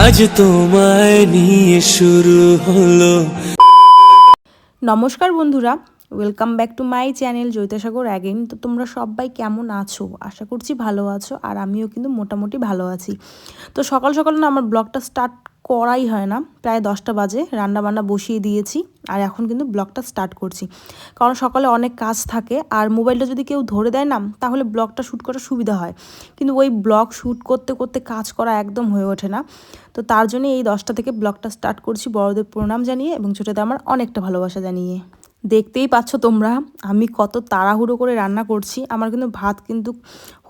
আজ তোমায় নিয়ে শুরু হলো। নমস্কার বন্ধুরা welcome back to my channel জৈতাসাগর again তো তোমরা সবাই কেমন আছো? আশা করছি ভালো আছো, আর আমিও কিন্তু মোটামুটি ভালো আছি। তো সকাল সকাল না আমার ব্লগটা স্টার্ট করাই হয় না। প্রায় দশটা বাজে রান্না বান্না বসিয়ে দিয়েছি, আর এখন কিন্তু ব্লগটা স্টার্ট করছি। কারণ সকালে অনেক কাজ থাকে, আর মোবাইলটা যদি কেউ ধরে দেয় না, তাহলে ব্লগটা শ্যুট করা সুবিধা হয়। কিন্তু ওই ব্লগ শ্যুট করতে করতে কাজ করা একদম হয়ে ওঠে না। তো তার জন্য এই দশটা থেকে ব্লগটা স্টার্ট করছি। বড়দের প্রণাম জানিয়ে, এবং ছোটোদের আমার অনেকটা ভালোবাসা জানিয়ে। দেখতেই পাচ্ছ তোমরা, আমি কত তাড়াহুড়ো করে রান্না করছি। আমার কিন্তু ভাত কিন্তু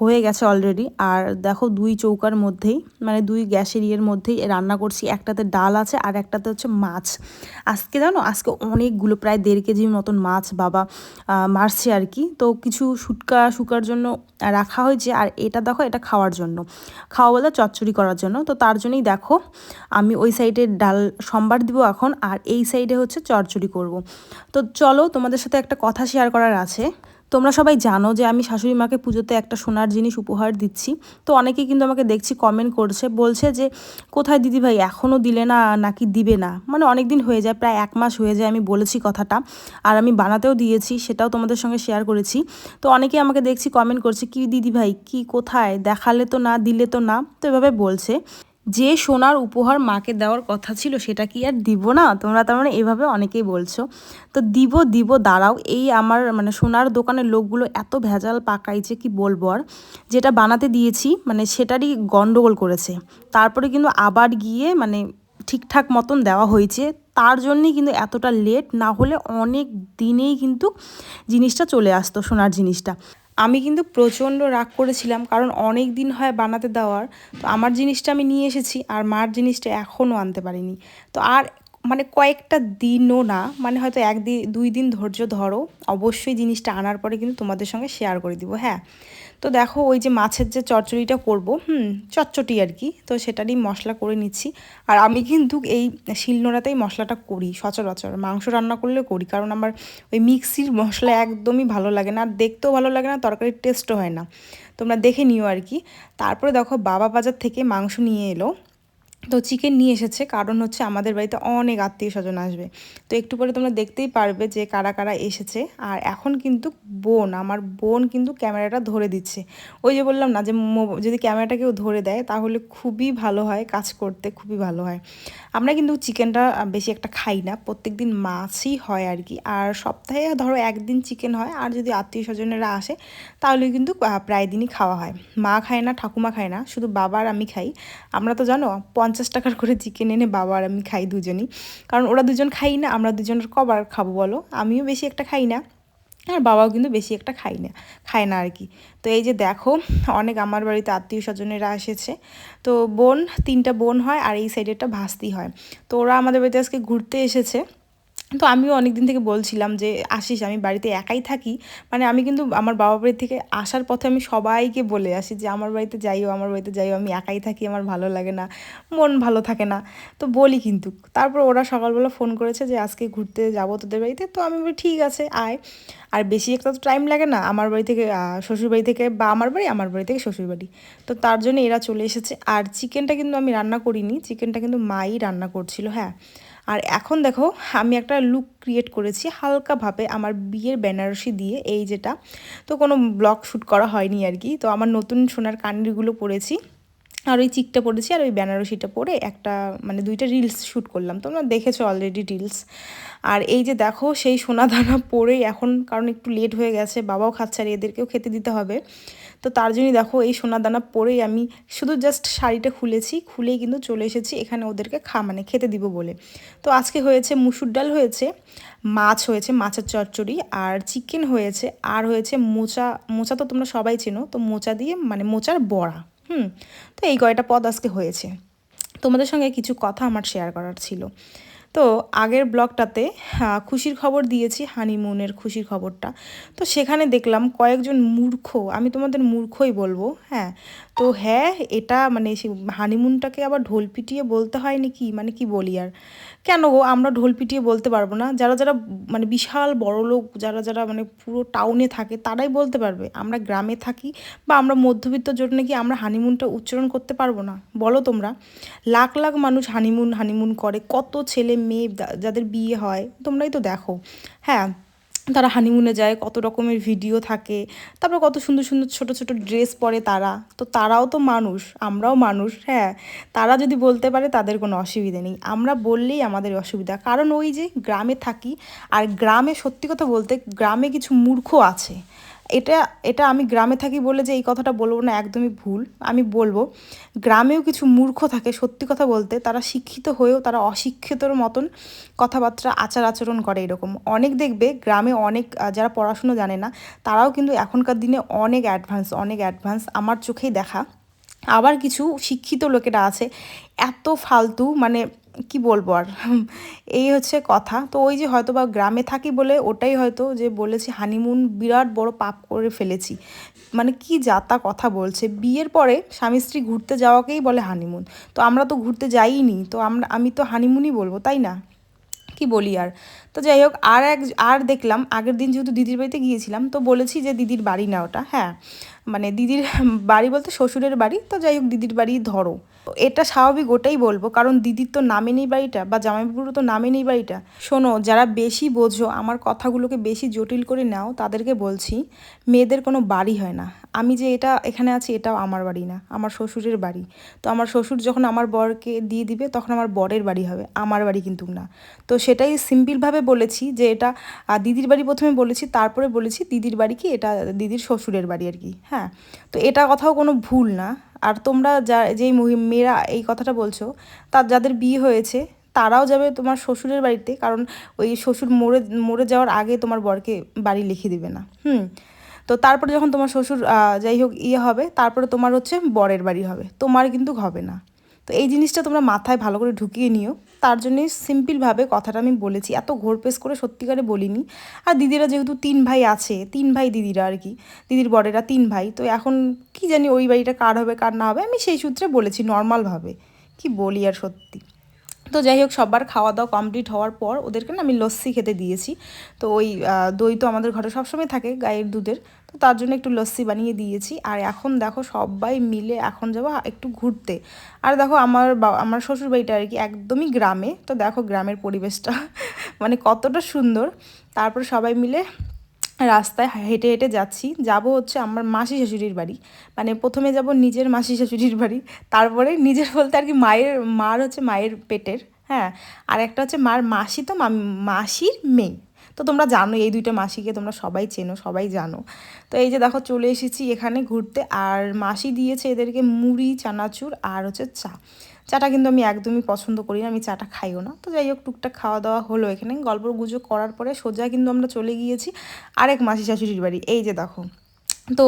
হয়ে গেছে অলরেডি আর দেখো দুই চৌকার মধ্যেই মানে দুই গ্যাসের ইয়ের মধ্যেই রান্না করছি। একটাতে ডাল আছে আর একটাতে হচ্ছে মাছ। আজকে জানো, আজকে অনেকগুলো, প্রায় দেড় কেজির মতন মাছ বাবা মারছে আর কি। তো কিছু শুটকা শুকার জন্য রাখা হয়েছে। আর এটা দেখো, এটা খাওয়ার জন্য। খাওয়া বলে চচ্চড়ি করার জন্য। তো তার জন্যই দেখো, আমি ওই সাইডে ডাল, সম্বার দিব এখন। আর এই সাইডে হচ্ছে চচ্চড়ি করব। তো চলো, তোমাদের সাথে একটা কথা শেয়ার করার আছে। তোমরা সবাই জানো যে আমি শাশুড়ি মাকে পুজোতে একটা সোনার জিনিস উপহার দিচ্ছি। তো অনেকেই কিন্তু আমাকে দেখছি কমেন্ট করছে, বলছে যে, কোথায় দিদি ভাই? এখনও দিলে না, নাকি দিবে না? মানে অনেক দিন হয়ে যায়, প্রায় এক মাস হয়ে যায় আমি বলেছি কথাটা। আর আমি বানাতেও দিয়েছি, সেটাও তোমাদের সঙ্গে শেয়ার করেছি। তো অনেকেই আমাকে দেখছি কমেন্ট করছে, কি দিদি ভাই? কি, কোথায়? দেখালে তো না, দিলে তো না? তো এভাবে বলছে। যে সোনার উপহার মাকে দেওয়ার কথা ছিল সেটা কি আর দিব না? তোমরা তার মানে এভাবে অনেকেই বলছো। তো দিব দিব, দাঁড়াও। এই আমার মানে সোনার দোকানের লোকগুলো এত ভেজাল পাকাইছে, কি বলব আর? যেটা বানাতে দিয়েছি মানে সেটারই গন্ডগোল করেছে। তারপরে কিন্তু আবার গিয়ে মানে ঠিকঠাক মতন দেওয়া হয়েছে। তার জন্যই কিন্তু এতটা লেট না হলে অনেক দিনেই কিন্তু জিনিসটা চলে আসতো সোনার জিনিসটা। আমি কিন্তু প্রচণ্ড রাগ করেছিলাম, কারণ অনেক দিন হয় বানাতে দেওয়ার। তো আমার জিনিসটা আমি নিয়ে এসেছি, আর মার জিনিসটা এখনও আনতে পারিনি। তো আর মানে কয়েকটা দিনও না মানে হয়তো একদিন দুই দিন ধৈর্য ধরো, অবশ্যই জিনিসটা আনার পরে কিন্তু তোমাদের সঙ্গে শেয়ার করে দিব হ্যাঁ? তো দেখো ওই যে মাছের যে চচ্চড়িটা করব, হুম চচ্চটি আর কি, তো সেটারই মশলা করে নিচ্ছি। আর আমি কিন্তু এই শিলনোড়াতেই মশলাটা করি সচরাচর, মাংস রান্না করলে করি, কারণ আমার ওই মিক্সির মশলা একদমই ভালো লাগে না, আর দেখতেও ভালো লাগে না, তরকারির টেস্টও হয় না। তোমরা দেখে নিও আর কি। তারপরে দেখো বাবা বাজার থেকে মাংস নিয়ে এলো তো চিকেন নিয়ে এসেছে। কারণ হচ্ছে আমাদের বাড়িতে অনেক আত্মীয় স্বজন আসবে। তো একটু পরে তোমরা দেখতেই পারবে যে কারা কারা এসেছে। আর এখন কিন্তু বোন, আমার বোন কিন্তু ক্যামেরাটা ধরে দিচ্ছে। ওই যে বললাম না যে যদি ক্যামেরাটা কেউ ধরে দেয়, তাহলে খুবই ভালো হয়, কাজ করতে খুবই ভালো হয়। আমরা কিন্তু চিকেনটা বেশি একটা খাই না প্রত্যেক দিন মাছই হয় আর কি। আর সপ্তাহে ধরো একদিন চিকেন হয়, আর যদি আত্মীয় স্বজনেরা আসে, তাহলে কিন্তু প্রায় দিনই খাওয়া হয়। মা খায় না, ঠাকুমা খায় না, শুধু বাবার আমি খাই। আমরা তো জানো পঞ্চাশ টাকার করে চিকেন এনে বাবা আর আমি খাই দুজনই। কারণ ওরা দুজন খাই না, আমরা দুজনের কবার খাব বলো? আমিও বেশি একটা খাই না, আর বাবাও কিন্তু বেশি একটা খাই না, খায় না আর কি। তো এই যে দেখো, অনেক আমার বাড়িতে আত্মীয় স্বজনেরা এসেছে। তো বোন, তিনটা বোন হয় আর এই সাইডেরটা ভাস্তি হয়। তো ওরা আমাদের বাড়িতে আজকে ঘুরতে এসেছে। তো আমিও অনেক দিন থেকে বলছিলাম যে আসিস আমি বাড়িতে একাই থাকি। মানে আমি কিন্তু আমার বাবা বাড়ি থেকে আসার পথে আমি সবাইকে বলে আসি যে আমার বাড়িতে যাইও আমার বাড়িতে যাইও আমি একাই থাকি আমার ভালো লাগে না মন ভালো থাকে না। তো বলি কিন্তু। তারপর ওরা সকালবেলা ফোন করেছে যে আজকে ঘুরতে যাব তোদের বাড়িতে? তো আমি বলি ঠিক আছে আয়। আর বেশি একটা তো টাইম লাগে না আমার বাড়ি থেকে আহ, শ্বশুর বাড়ি থেকে বা আমার বাড়ি আমার বাড়ি থেকে শ্বশুর বাড়ি। তো তার জন্য এরা চলে এসেছে। আর চিকেনটা কিন্তু আমি রান্না করিনি চিকেনটা কিন্তু মাই রান্না করছিল হ্যাঁ। আর এখন দেখো, আমি একটা লুক ক্রিয়েট করেছি হালকাভাবে আমার বিয়ের বেনারসি দিয়ে, এই যেটা। তো কোনো ব্লগ শ্যুট করা হয়নি আর কি। তো আমার নতুন সোনার কান্ডিগুলো পরেছি। আর ওই চিকটা পড়েছি আর ওই বেনারসিটা পরে একটা মানে দুইটা রিলস শ্যুট করলাম। তোমরা দেখেছ অলরেডি রিলস আর এই যে দেখো, সেই সোনা দানা পরেই এখন, কারণ একটু লেট হয়ে গেছে, বাবাও খাচ্ছে আর এদেরকেও খেতে দিতে হবে। তো তার জন্যই দেখো, এই সোনা দানা পরেই আমি শুধু জাস্ট শাড়িটা খুলেছি, খুলেই কিন্তু চলে এসেছি এখানে ওদেরকে খা মানে খেতে দিব বলে। তো আজকে হয়েছে মুসুর ডাল হয়েছে, মাছ হয়েছে, মাছের চচ্চড়ি, আর চিকেন হয়েছে, আর হয়েছে মোচা মোচা তো তোমরা সবাই চেনো, তো মোচা দিয়ে মানে মোচার বড়া। হুম, তো এই কয়টা পদ আজকে হয়েছে। তোমাদের সঙ্গে কিছু কথা আমার শেয়ার করার ছিল। তো আগের ব্লগটাতে খুশির খবর দিয়েছি হানিমুনের খুশির খবরটা। তো সেখানে দেখলাম কয়েকজন মূর্খ, আমি তোমাদের মূর্খই বলব হ্যাঁ। তো হ্যাঁ এটা মানে হানিমুনটাকে আবার ঢোল পিটিয়ে বলতে হয় নাকি? মানে কি বলি আর? কেন গো? আমরা ঢোল পিটিয়ে বলতে পারব না। যারা যারা মানে বিশাল বড় লোক, যারা যারা মানে পুরো টাউনে থাকে, তারাই বলতে পারবে। আমরা গ্রামে থাকি বা আমরা মধ্যবিত্ত জন্য কি আমরা হানিমুনটা উচ্চারণ করতে পারব না। বলো তোমরা, লাখ লাখ মানুষ হানিমুন হানিমুন করে। কত ছেলে মেয়ে যাদের বিয়ে হয়, তোমরাই তো দেখো। হ্যাঁ তারা হানিমুনে যায়, কত রকমের ভিডিও থাকে, তারপর কত সুন্দর সুন্দর ছোট ছোট ড্রেস পরে তারা। তো তারাও তো মানুষ, আমরাও মানুষ হ্যাঁ। তারা যদি বলতে পারে তাদের কোনো অসুবিধা নেই। আমরা বললেই আমাদের অসুবিধা। কারণ ওই যে গ্রামে থাকি, আর গ্রামে সত্যি কথা বলতে গ্রামে কিছু মূর্খ আছে। এটা এটা আমি গ্রামে থাকি বলে যে এই কথাটা বলব না একদমই ভুল। আমি বলব, গ্রামেও কিছু মূর্খ থাকে সত্যি কথা বলতে, তারা শিক্ষিত হয়েও তারা অশিক্ষিতর মতন কথাবার্তা, আচার আচরণ করে এরকম। অনেক দেখবে গ্রামে অনেক যারা পড়াশুনো জানে না, তারাও কিন্তু এখনকার দিনে অনেক অ্যাডভান্স অনেক অ্যাডভান্স আমার চোখেই দেখা। আবার কিছু শিক্ষিত লোকেরা আছে, এত ফালতু মানে কি বলব আর? এই হচ্ছে কথা। তো ওই যে হয়তো বা গ্রামে থাকি বলে ওটাই হয়তো যে বলেছি হানিমুন বিরাট বড় পাপ করে ফেলেছি। মানে কি যাতা কথা বলছে। বিয়ের পরে স্বামী স্ত্রী ঘুরতে যাওয়াকেই বলে হানিমুন তো আমরা তো ঘুরতে যাইনি তো আমরা, আমি তো হানিমুনই বলব, তাই না? কি বলি আর? তো যাই হোক, আর এক, আর দেখলাম, আগের দিন যেহেতু দিদির বাড়িতে গিয়েছিলাম, তো বলেছি যে দিদির বাড়ি না ওটা হ্যাঁ মানে দিদির বাড়ি বলতে শ্বশুরের বাড়ি, তো যাই হোক, দিদির বাড়ি ধরো। এটা স্বাভাবিক ওটাই বলব, কারণ দিদির তো নামে নেই বাড়িটা, বা জামাইবাবুর তো নামে নেই বাড়িটা। শোনো, যারা বেশি বোঝো, আমার কথাগুলোকে বেশি জটিল করে নাও, তাদেরকে বলছি, মেয়েদের কোনো বাড়ি হয় না। আমি যে এটা এখানে আছি, এটাও আমার বাড়ি না, আমার শ্বশুরের বাড়ি। তো আমার শ্বশুর যখন আমার বরকে দিয়ে দিবে, তখন আমার বরের বাড়ি হবে, আমার বাড়ি কিন্তু না। তো সেটাই সিম্পলভাবে বলেছি যে এটা দিদির বাড়ি প্রথমে বলেছি, তারপরে বলেছি দিদির বাড়ি কি, এটা দিদির শ্বশুরের বাড়ি আর কি হ্যাঁ। তো এটা কথাও কোনো ভুল না। আর তোমরা যা, যেই মেয়েরা এই কথাটা বলছো তার যাদের বিয়ে হয়েছে, তারাও যাবে তোমার শ্বশুরের বাড়িতে, কারণ ওই শ্বশুর মরে মরে যাওয়ার আগে তোমার বরকে বাড়ি লিখে দিবে না, হুম। তো তারপরে যখন তোমার শ্বশুর যাই হোক ইয়ে হবে, তারপরে তোমার হচ্ছে বরের বাড়ি হবে, তোমার কিন্তু হবে না। তো এই জিনিসটা তোমরা মাথায় ভালো করে ঢুকিয়ে নিও। তার জন্যই সিম্পলভাবে কথাটা আমি বলেছি। এত ঘোরপেস করে সত্যিকারে বলিনি। আর দিদিরা যেহেতু তিন ভাই আছে, তিন ভাই দিদিরা আর কি, দিদির বরেরা তিন ভাই, তো এখন কি জানি ওই বাড়িটা কার হবে, কার না হবে, আমি সেই সূত্রে বলেছি নর্মালভাবে কি বলি আর সত্যি। তো যাই হোক সবার খাওয়া দাওয়া কমপ্লিট হওয়ার পর ওদেরকে না আমি লস্যি খেতে দিয়েছি। তো ওই দই তো আমাদের ঘরে সবসময় থাকে, গায়ের দুধের। তো তার জন্য একটু লস্যি বানিয়ে দিয়েছি। আর এখন দেখো সবাই মিলে এখন যাব একটু ঘুরতে। আর দেখো আমার আমার শ্বশুর বাড়িটা আর কি একদমই গ্রামে। তো দেখো গ্রামের পরিবেশটা মানে কতটা সুন্দর। তারপর সবাই মিলে রাস্তায় হেঁটে হেঁটে যাচ্ছি। যাব হচ্ছে আমার মাসি শাশুড়ির বাড়ি। মানে প্রথমে যাব নিজের মাসি শাশুড়ির বাড়ি। তারপরে নিজের বলতে আর কি মায়ের, মার হচ্ছে মায়ের পেটের হ্যাঁ। আর একটা হচ্ছে মার মাসি তো মাসির মেয়ে। তো তোমরা জানো, এই দুইটা মাসিকে তোমরা সবাই চেনো, সবাই জানো। তো এই যে দেখো, চলে এসেছি এখানে ঘুরতে। আর মাসি দিয়েছে এদেরকে মুড়ি, চানাচুর আর হচ্ছে চা। চাটা কিন্তু আমি একদমই পছন্দ করি না, আমি চাটা খাইও না। তো যাই হোক, টুকটাক খাওয়া দাওয়া হলো এখানে। গল্প গুজব করার পরে সোজা কিন্তু আমরা চলে গিয়েছি আরেক মাসি শাশুড়ির বাড়ি। এই যে দেখো। তো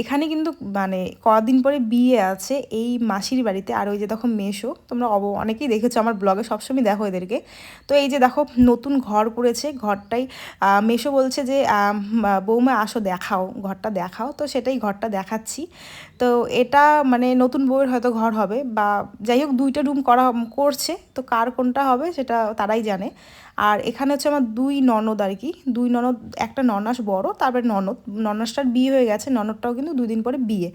এখানে কিন্তু মানে কদিন পরে বিয়ে আছে এই মাসির বাড়িতে। আর ওই যে দেখো মেশো, তোমরা অব, অনেকেই দেখেছ আমার ব্লগে, সবসময় দেখো এদেরকে। তো এই যে দেখো নতুন ঘর করেছে ঘরটাই মেশো বলছে যে বৌমা আসো দেখাও, ঘরটা দেখাও। তো সেটাই ঘরটা দেখাচ্ছি। তো এটা মানে নতুন বউয়ের হয়তো ঘর হবে বা যাই হোক দুইটা রুম করা করছে, তো কার কোনটা হবে সেটা তারাই জানে। আর এখানে হচ্ছে আমার দুই ননদ আর কি, দুই ননদ, একটা ননাস বড়, তারপরে ননদ, ননাসটার বিয়ে হয়ে গেছে, ননদটাও কিন্তু দুই দিন পরে বিয়ে,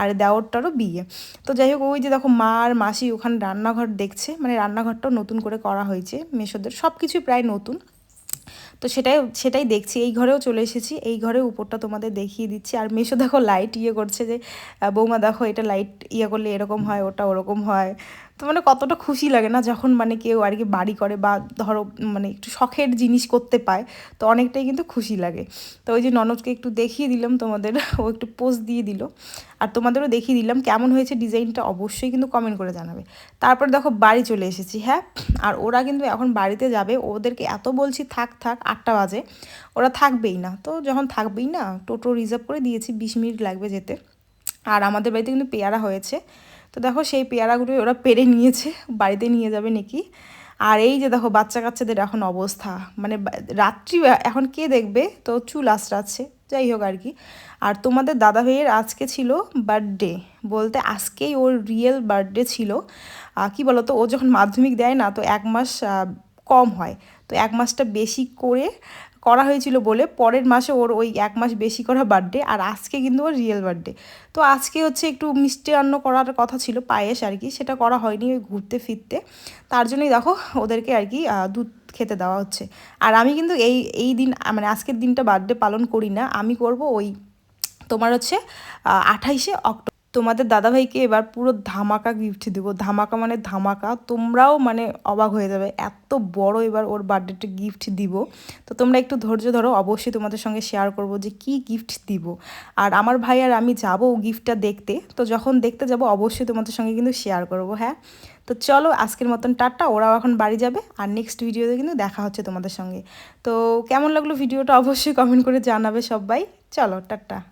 আর দেওরটারও বিয়ে। তো যাই হোক ওই যে দেখো মা আর মাসি ওখানে রান্নাঘর দেখছে মানে রান্নাঘরটাও নতুন করে করা হয়েছে মেশোদের সব কিছুই প্রায় নতুন। তো সেটাই সেটাই দেখছি। এই ঘরেও চলে এসেছি। এই ঘরে উপরটা তোমাদের দেখিয়ে দিচ্ছি। আর মেশো দেখো লাইট ইয়ে করছে যে বৌমা দেখো এটা লাইট ইয়ে করলে এরকম হয়, ওটা ওরকম হয়। তো মানে কতটা খুশি লাগে না যখন মানে কেউ আর কি বাড়ি করে বা ধরো মানে একটু শখের জিনিস করতে পায়, তো অনেকটাই কিন্তু খুশি লাগে। তো ওই যে ননদকে একটু দেখিয়ে দিলাম, তোমাদের ও একটু পোজ দিয়ে দিল। আর তোমাদেরও দেখিয়ে দিলাম, কেমন হয়েছে ডিজাইনটা অবশ্যই কিন্তু কমেন্ট করে জানাবে। তারপর দেখো বাড়ি চলে এসেছি হ্যাঁ? আর ওরা কিন্তু এখন বাড়িতে যাবে, ওদেরকে এত বলছি থাক থাক, আটটা বাজে, ওরা থাকবেই না। তো যখন থাকবেই না, টোটো রিজার্ভ করে দিয়েছি, বিশ মিনিট লাগবে যেতে। আর আমাদের বাড়িতে কিন্তু পেয়ারা হয়েছে। তো দেখো সেই পেয়ারাগুলো ওরা পেরে নিয়েছে, বাড়িতে নিয়ে যাবে নাকি। আর এই যে দেখো বাচ্চা কাচ্চাদের এখন অবস্থা মানে রাত্রি এখন কে দেখবে? তো চুল আঁচড়াচ্ছে, যাই হোক আর কি। আর তোমাদের দাদা ভাইয়ের আজকে ছিল বার্থডে বলতে আজকেই ওর রিয়েল বার্থডে ছিল। কি বলতো, ও যখন মাধ্যমিক দেয় না, তো এক মাস কম হয়। তো এক মাসটা বেশি করে করা হয়েছিল বলে পরের মাসে ওর ওই এক মাস বেশি করা বার্থডে আর আজকে কিন্তু ওর রিয়েল বার্থডে তো আজকে হচ্ছে একটু মিষ্টান্ন করার কথা ছিল, পায়েস আর কি, সেটা করা হয়নি ওই ঘুরতে ফিরতে। তার জন্যই দেখো ওদেরকে আর কি দুধ খেতে দেওয়া হচ্ছে। আর আমি কিন্তু এই এই দিন মানে আজকের দিনটা বার্থডে পালন করি না, আমি করব ওই তোমার হচ্ছে আঠাইশে অক্টোবর তোমাদের দাদাভাইকে এবার পুরো ধামাকা গিফট দেবো। ধামাকা মানে ধামাকা, তোমরাও মানে অবাক হয়ে যাবে। এত বড় এবার ওর বার্থডেতে গিফট দিব। তো তোমরা একটু ধৈর্য ধরো, অবশ্যই তোমাদের সঙ্গে শেয়ার করব যে কি গিফট দিব। আর আমার ভাই আর আমি যাব গিফটটা দেখতে। তো যখন দেখতে যাব, অবশ্যই তোমাদের সঙ্গে কিন্তু শেয়ার করব হ্যাঁ? তো চলো, আজকের মতন টাটা। ওরাও এখন বাড়ি যাবে। আর নেক্সট ভিডিওতে কিন্তু দেখা হচ্ছে তোমাদের সঙ্গে। তো কেমন লাগল ভিডিওটা অবশ্যই কমেন্ট করে জানাবে সবাই। চলো, টাটা।